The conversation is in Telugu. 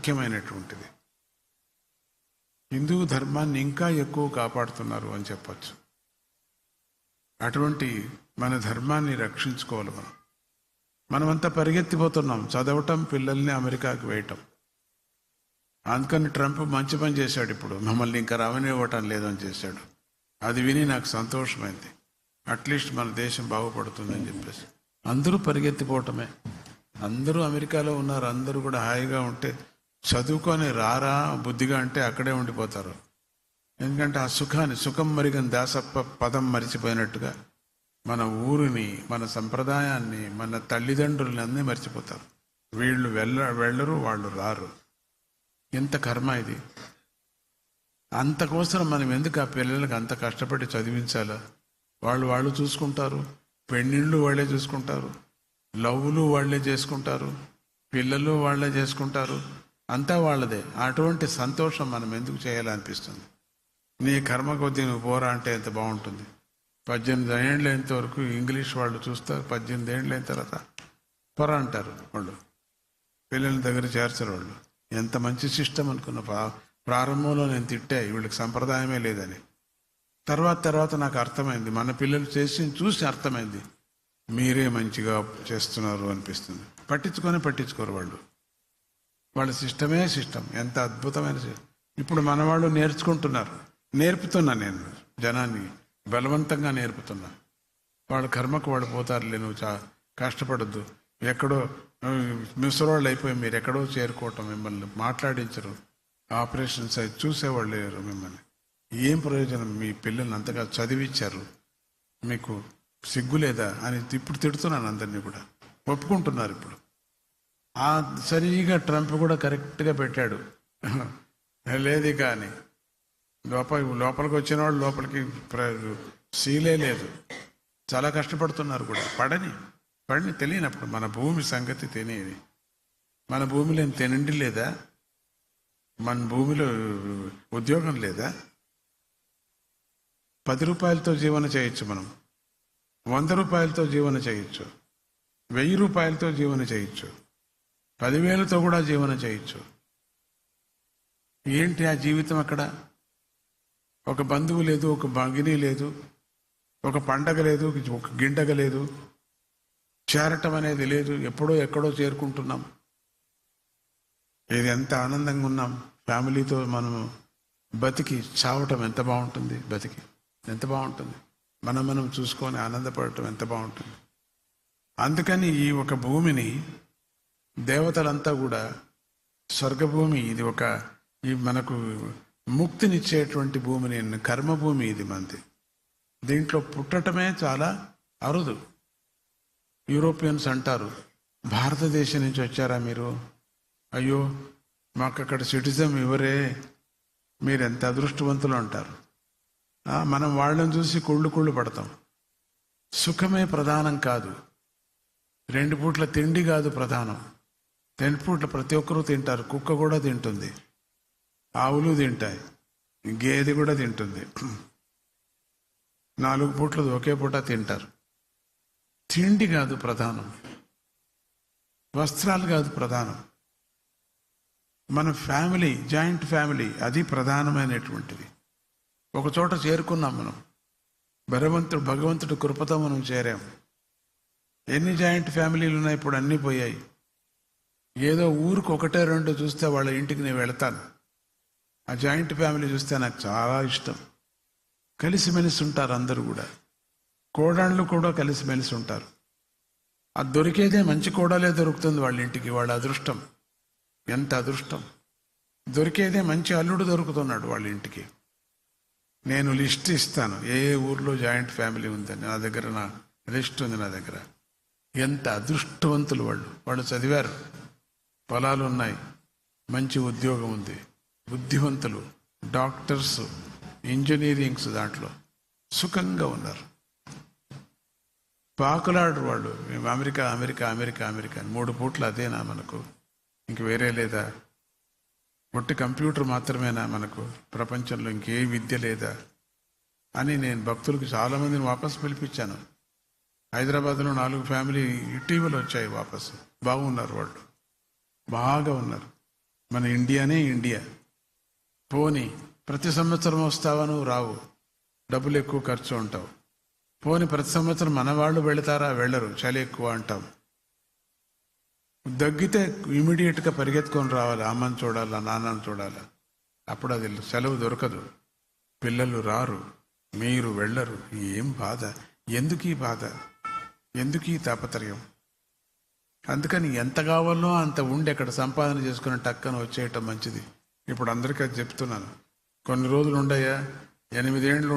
ముఖ్యమైనటువంటిది. హిందూ ధర్మాన్ని ఇంకా ఎక్కువ కాపాడుతున్నారు అని చెప్పచ్చు. అటువంటి మన ధర్మాన్ని రక్షించుకోవాలి మనం. మనమంతా పరిగెత్తిపోతున్నాం. చదవటం పిల్లల్ని అమెరికాకి వేయటం. అందుకని ట్రంప్ మంచి పని చేశాడు ఇప్పుడు. మమ్మల్ని ఇంకా రావనివ్వటం లేదని చేశాడు. అది విని నాకు సంతోషమైంది. అట్లీస్ట్ మన దేశం బాగుపడుతుందని చెప్పేసి. అందరూ పరిగెత్తిపోవటమే. అందరూ అమెరికాలో ఉన్నారు. అందరూ కూడా హాయిగా ఉంటే చదువుకొని రారా బుద్ధిగా అంటే అక్కడే ఉండిపోతారు. ఎందుకంటే ఆ సుఖాన్ని సుఖం మరిగని దాసప్ప పదం మరిచిపోయినట్టుగా మన ఊరిని మన సంప్రదాయాన్ని మన తల్లిదండ్రులని అన్నీ మర్చిపోతారు. వీళ్ళు వెళ్ళ వెళ్ళరు వాళ్ళు రారు. ఎంత కర్మ ఇది? అంతకోసం మనం ఎందుకు ఆ పిల్లలకి అంత కష్టపడి చదివించాలా? వాళ్ళు వాళ్ళు చూసుకుంటారు. పెళ్ళిళ్ళు వాళ్ళే చూసుకుంటారు. లవ్లు వాళ్ళే చేసుకుంటారు. పిల్లలు వాళ్ళే చేసుకుంటారు. అంతా వాళ్ళదే. అటువంటి సంతోషం మనం ఎందుకు చేయాలనిపిస్తుంది? నీ కర్మ కొద్దీ నువ్వు పోరా అంటే ఎంత బాగుంటుంది? పద్దెనిమిది ఏళ్ళు అయినంత వరకు ఇంగ్లీష్ వాళ్ళు చూస్తారు. పద్దెనిమిది ఏళ్ళు అయిన తర్వాత పొర అంటారు వాళ్ళు. పిల్లల దగ్గర చేర్చరు వాళ్ళు. ఎంత మంచి సిస్టమ్ అనుకున్న ప్రారంభంలో నేను తిట్టా. వీళ్ళకి సంప్రదాయమే లేదని. తర్వాత తర్వాత నాకు అర్థమైంది. మన పిల్లలు చేసి చూసి అర్థమైంది. మీరే మంచిగా చేస్తున్నారు అనిపిస్తుంది. పట్టించుకొని పట్టించుకోరు వాళ్ళు. వాళ్ళ సిస్టమే సిస్టమ్ ఎంత అద్భుతమైన సిస్టమ్ ఇప్పుడు మన వాళ్ళు నేర్చుకుంటున్నారు. నేర్పుతున్నా నేను జనాన్ని. బలవంతంగా నేర్పుతున్నా. వాళ్ళ కర్మకు వాళ్ళు పోతారులే నువ్వు చా కష్టపడద్దు. ఎక్కడో మిసరోళ్ళు అయిపోయి మీరు ఎక్కడో చేరుకోవటం మిమ్మల్ని మాట్లాడించరు. ఆపరేషన్స్ అయి చూసేవాళ్ళు లేరు మిమ్మల్ని. ఏం ప్రయోజనం? మీ పిల్లల్ని అంతగా చదివిచ్చారు. మీకు సిగ్గు లేదా? అని ఇప్పుడు తిడుతున్నాను అందరినీ కూడా. ఒప్పుకుంటున్నారు ఇప్పుడు. ఆ సరిగా ట్రంప్ కూడా కరెక్ట్గా పెట్టాడు. లేదు కానీ లోపల లోపలికి వచ్చిన వాళ్ళు లోపలికి ప్ర- సీలే లేదు. చాలా కష్టపడుతున్నారు కూడా. పడని పడని తెలియనప్పుడు మన భూమి సంగతి తెలియని. మన భూమిలో ఏం తినండి లేదా? మన భూమిలో ఉద్యోగం లేదా? పది రూపాయలతో జీవన చేయొచ్చు మనం. వంద రూపాయలతో జీవన చేయొచ్చు. వెయ్యి రూపాయలతో జీవన చేయొచ్చు. పదివేలతో కూడా జీవనం చేయొచ్చు. ఏంటి ఆ జీవితం అక్కడ? ఒక బంధువు లేదు ఒక భగిని లేదు ఒక పండగ లేదు ఒక గిండగ లేదు. చేరటం అనేది లేదు ఎప్పుడో ఎక్కడో చేరుకుంటున్నాం. ఇది ఎంత ఆనందంగా ఉన్నాం. ఫ్యామిలీతో మనము బతికి చావటం ఎంత బాగుంటుంది బతికి ఎంత బాగుంటుంది. మనం మనం చూసుకొని ఆనందపడటం ఎంత బాగుంటుంది. అందుకని ఈ ఒక భూమిని దేవతలంతా కూడా స్వర్గభూమి ఇది ఒక ఈ మనకు ముక్తినిచ్చేటువంటి భూమిని కర్మభూమి ఇది మనది దీంట్లో పుట్టటమే చాలా అరుదు. యూరోపియన్స్ అంటారు భారతదేశం నుంచి వచ్చారా మీరు? అయ్యో మాకు అక్కడ సిటిజన్ ఇవ్వరే మీరు ఎంత అదృష్టవంతులు అంటారు. మనం వాళ్ళని చూసి కుళ్ళు కుళ్ళు పడతాం. సుఖమే ప్రధానం కాదు. రెండు పూట్ల తిండి కాదు ప్రధానం. పూట్ల ప్రతి ఒక్కరూ తింటారు. కుక్క కూడా తింటుంది. ఆవులు తింటాయి. గేదె కూడా తింటుంది. నాలుగు పూట్లు ఒకే పూట తింటారు. తిండి కాదు ప్రధానం. వస్త్రాలు కాదు ప్రధానం. మన ఫ్యామిలీ జాయింట్ ఫ్యామిలీ అది ప్రధానమైనటువంటిది. ఒక చోట చేరుకున్నాం మనం. భగవంతుడు భగవంతుడు కృపతో మనం చేరాం. ఎన్ని జాయింట్ ఫ్యామిలీలు ఉన్నాయి? ఇప్పుడు అన్నీ పోయాయి. ఏదో ఊరికి ఒకటే రెండు చూస్తే వాళ్ళ ఇంటికి నేను వెళతాను. ఆ జాయింట్ ఫ్యామిలీ చూస్తే నాకు చాలా ఇష్టం. కలిసిమెలిసి ఉంటారు అందరూ కూడా. కోడళ్ళు కూడా కలిసిమెలిసి ఉంటారు. అది దొరికేదే మంచి కోడలే దొరుకుతుంది వాళ్ళ ఇంటికి వాళ్ళ అదృష్టం. ఎంత అదృష్టం. దొరికేదే మంచి అల్లుడు దొరుకుతున్నాడు వాళ్ళ ఇంటికి. నేను లిస్ట్ ఇస్తాను. ఏ ఊర్లో జాయింట్ ఫ్యామిలీ ఉందని. నా దగ్గర నా లిస్ట్ ఉంది నా దగ్గర. ఎంత అదృష్టవంతులు వాళ్ళు. వాళ్ళు చదివారు. పొలాలు ఉన్నాయి మంచి ఉద్యోగం ఉంది. బుద్ధివంతులు డాక్టర్స్ ఇంజనీరింగ్స్ దాంట్లో సుఖంగా ఉన్నారు. పాకులాడు వాళ్ళు. మేము అమెరికా అమెరికా అమెరికా అమెరికా అని మూడు పూట్లు అదేనా మనకు? ఇంక వేరే లేదా? ఒట్టి కంప్యూటర్ మాత్రమేనా మనకు? ప్రపంచంలో ఇంకే విద్య లేదా? అని నేను భక్తులకు చాలామందిని వాపసు పిలిపించాను. హైదరాబాద్లో నాలుగు ఫ్యామిలీ ఇటీవల వచ్చాయి వాపసు. బాగున్నారు వాళ్ళు. బాగా ఉన్నారు. మన ఇండియానే ఇండియా. పోని ప్రతి సంవత్సరం వస్తావా నువ్వు? రావు. డబ్బులు ఎక్కువ ఖర్చు ఉంటావు. పోని ప్రతి సంవత్సరం మన వాళ్ళు వెళతారా? వెళ్ళరు. చలి ఎక్కువ అంటాం. దగ్గితే ఇమీడియట్గా పరిగెత్తుకొని రావాలి. అమ్మని చూడాలా? నాన్నని చూడాలా? అప్పుడు అది సెలవు దొరకదు. పిల్లలు రారు. మీరు వెళ్ళరు. ఏం బాధ? ఎందుకీ బాధ? ఎందుకీ తాపత్రయం? అందుకని ఎంత కావాలో అంత ఉండి అక్కడ సంపాదన చేసుకుని టక్కన వచ్చేయటం మంచిది. ఇప్పుడు అందరికీ అది చెప్తున్నాను. కొన్ని రోజులు ఉండయా ఎనిమిదేండ్లు